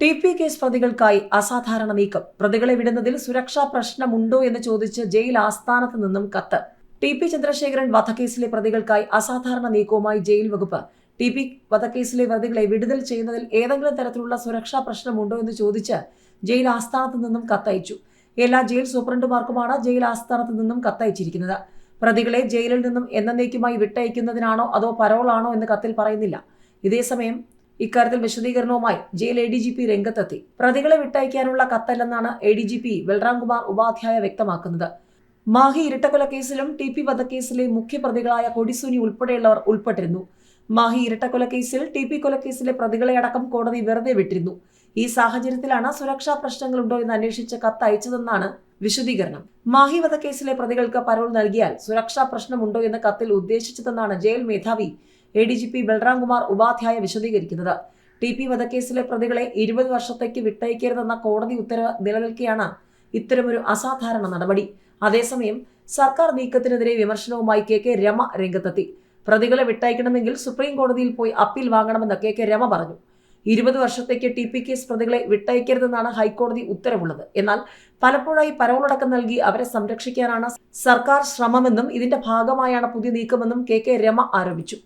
T P case പ്രതികൾക്കായി അസാധാരണ നീക്കം. പ്രതികളെ വിടുന്നതിൽ സുരക്ഷാ പ്രശ്നമുണ്ടോ എന്ന് ചോദിച്ച് ജയിൽ ആസ്ഥാനത്ത് നിന്നും കത്ത്. ടി പി ചന്ദ്രശേഖരൻ വധക്കേസിലെ പ്രതികൾക്കായി അസാധാരണ നീക്കവുമായി ജയിൽ വകുപ്പ്. ടി പി വധക്കേസിലെ പ്രതികളെ വിടുതൽ ചെയ്യുന്നതിൽ ഏതെങ്കിലും തരത്തിലുള്ള സുരക്ഷാ പ്രശ്നമുണ്ടോ എന്ന് ചോദിച്ച് ജയിൽ ആസ്ഥാനത്ത് നിന്നും കത്തയച്ചു. എല്ലാ ജയിൽ സൂപ്രണ്ടുമാർക്കുമാണ് ജയിൽ ആസ്ഥാനത്ത് നിന്നും കത്തയച്ചിരിക്കുന്നത്. പ്രതികളെ ജയിലിൽ നിന്നും എന്നേക്കുമായി വിട്ടയക്കുന്നതിനാണോ അതോ പരോളാണോ എന്ന് കത്തിൽ പറയുന്നില്ല. ഇതേസമയം ഇക്കാര്യത്തിൽ വിശദീകരണവുമായി jail A D G P രംഗത്തെത്തി. പ്രതികളെ വിട്ടയക്കാനുള്ള കത്തല്ലെന്നാണ് A D G P Balram Kumar Upadhyaya വ്യക്തമാക്കുന്നത്. മാഹി ഇരട്ടക്കൊല കേസിലും ടി പി വധക്കേസിലെ മുഖ്യപ്രതികളായ കൊടിസുനി ഉൾപ്പെടെയുള്ളവർ ഉൾപ്പെട്ടിരുന്നു. മാഹി ഇരട്ടക്കൊല കേസിൽ ടി പി കൊലക്കേസിലെ പ്രതികളെ അടക്കം കോടതി വെറുതെ വിട്ടിരുന്നു. ഈ സാഹചര്യത്തിലാണ് സുരക്ഷാ പ്രശ്നങ്ങളുണ്ടോ എന്ന് അന്വേഷിച്ച് കത്ത് അയച്ചതെന്നാണ് വിശദീകരണം. മാഹി വധക്കേസിലെ പ്രതികൾക്ക് പരോൾ നൽകിയാൽ സുരക്ഷാ പ്രശ്നമുണ്ടോ എന്ന് കത്തിൽ ഉദ്ദേശിച്ചതെന്നാണ് ജയിൽ മേധാവി A D G P Balramkumar Upadhyaya വിശദീകരിക്കുന്നത്. ടി പി വധക്കേസിലെ പ്രതികളെ ഇരുപത് വർഷത്തേക്ക് വിട്ടയക്കരുതെന്ന കോടതി ഉത്തരവ് നിലനിൽക്കെയാണ് ഇത്തരമൊരു അസാധാരണ നടപടി. അതേസമയം സർക്കാർ നീക്കത്തിനെതിരെ വിമർശനവുമായി കെ കെ രമ രംഗത്തെത്തി. പ്രതികളെ വിട്ടയക്കണമെങ്കിൽ സുപ്രീം കോടതിയിൽ പോയി അപ്പീൽ വാങ്ങണമെന്ന് കെ കെ രമ പറഞ്ഞു. ഇരുപത് വർഷത്തേക്ക് ടി പി കേസ് പ്രതികളെ വിട്ടയക്കരുതെന്നാണ് ഹൈക്കോടതി ഉത്തരവുള്ളത്. എന്നാൽ പലപ്പോഴായി പരോളടക്കം നൽകി അവരെ സംരക്ഷിക്കാനാണ് സർക്കാർ ശ്രമമെന്നും ഇതിന്റെ ഭാഗമായാണ് പുതിയ നീക്കമെന്നും കെ കെ രമ ആരോപിച്ചു.